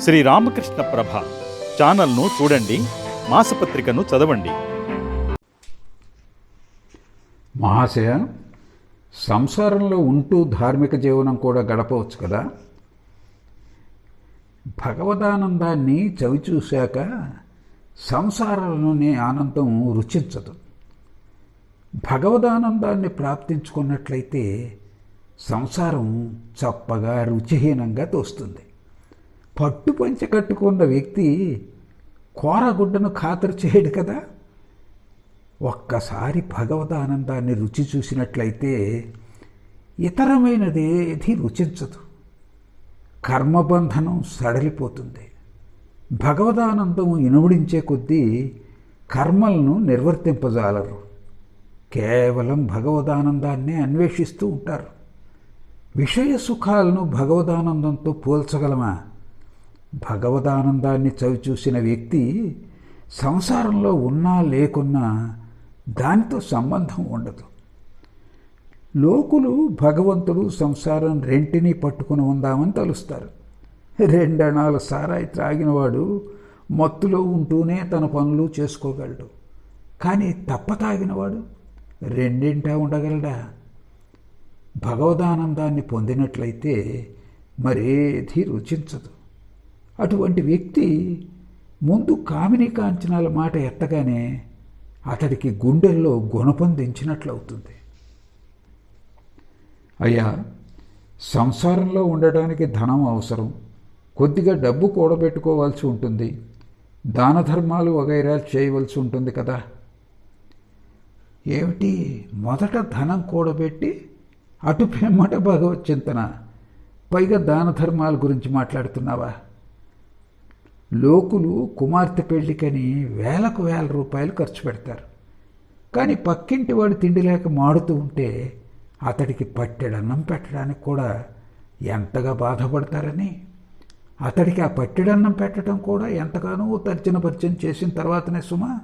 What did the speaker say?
శ్రీ రామకృష్ణ ప్రభ ఛానల్ను చూడండి మాసపత్రికను చదవండి. మహాశయ సంసారంలో ఉంటూ ధార్మిక జీవనం కూడా గడపవచ్చు కదా? భగవదానందాన్ని చవి చూశాక సంసారంలోని ఆనందం రుచించదు. భగవదానందాన్ని ప్రాప్తించుకున్నట్లయితే సంసారం చప్పగా రుచిహీనంగా తోస్తుంది. పట్టు పంచ కట్టుకున్న వ్యక్తి కోరగుడ్డను ఖాతరు చేయడు కదా. ఒక్కసారి భగవదానందాన్ని రుచి చూసినట్లయితే ఇతరమైనదేది రుచించదు. కర్మబంధనం సడలిపోతుంది. భగవదానందం ఇనుమడించే కొద్దీ కర్మలను నిర్వర్తింపజాలరు. కేవలం భగవదానందాన్నే అన్వేషిస్తూ ఉంటారు. విషయ సుఖాలను భగవదానందంతో పోల్చగలమా? భగవదానందాన్ని చవిచూసిన వ్యక్తి సంసారంలో ఉన్నా లేకున్నా దానితో సంబంధం ఉండదు. లోకులు భగవంతుడు సంసారం రెంటిని పట్టుకుని ఉందామని తలుస్తారు. రెండణాల సారాయి త్రాగినవాడు మత్తులో ఉంటూనే తన పనులు చేసుకోగలడు. కానీ తప్ప తాగినవాడు రెండింటా ఉండగలడా? భగవదానందాన్ని పొందినట్లయితే మరేది రుచించదు. అటువంటి వ్యక్తి ముందు కామిని కాంచనాల మాట ఎత్తగానే అతడికి గుండెల్లో గుణపొందించినట్లవుతుంది. అయ్యా సంసారంలో ఉండడానికి ధనం అవసరం. కొద్దిగా డబ్బు కూడబెట్టుకోవాల్సి ఉంటుంది. దాన ధర్మాలు వగైరా చేయవలసి ఉంటుంది కదా. ఏమిటి మొదట ధనం కూడబెట్టి అటు పిమ్మట భగవత్ చింతన పైగా దాన ధర్మాల గురించి మాట్లాడుతున్నావా? లోకులు కుమార్తె పెళ్ళికని వేలకు వేల రూపాయలు ఖర్చు పెడతారు. కానీ పక్కింటి వాడు తిండి లేక మాడుతూ ఉంటే అతడికి పట్టెడన్నం పెట్టడానికి కూడా ఎంతగా బాధపడతారని? అతడికి ఆ పట్టెడన్నం పెట్టడం కూడా ఎంతగానో తర్జన భర్జన చేసిన తర్వాతనే సుమా?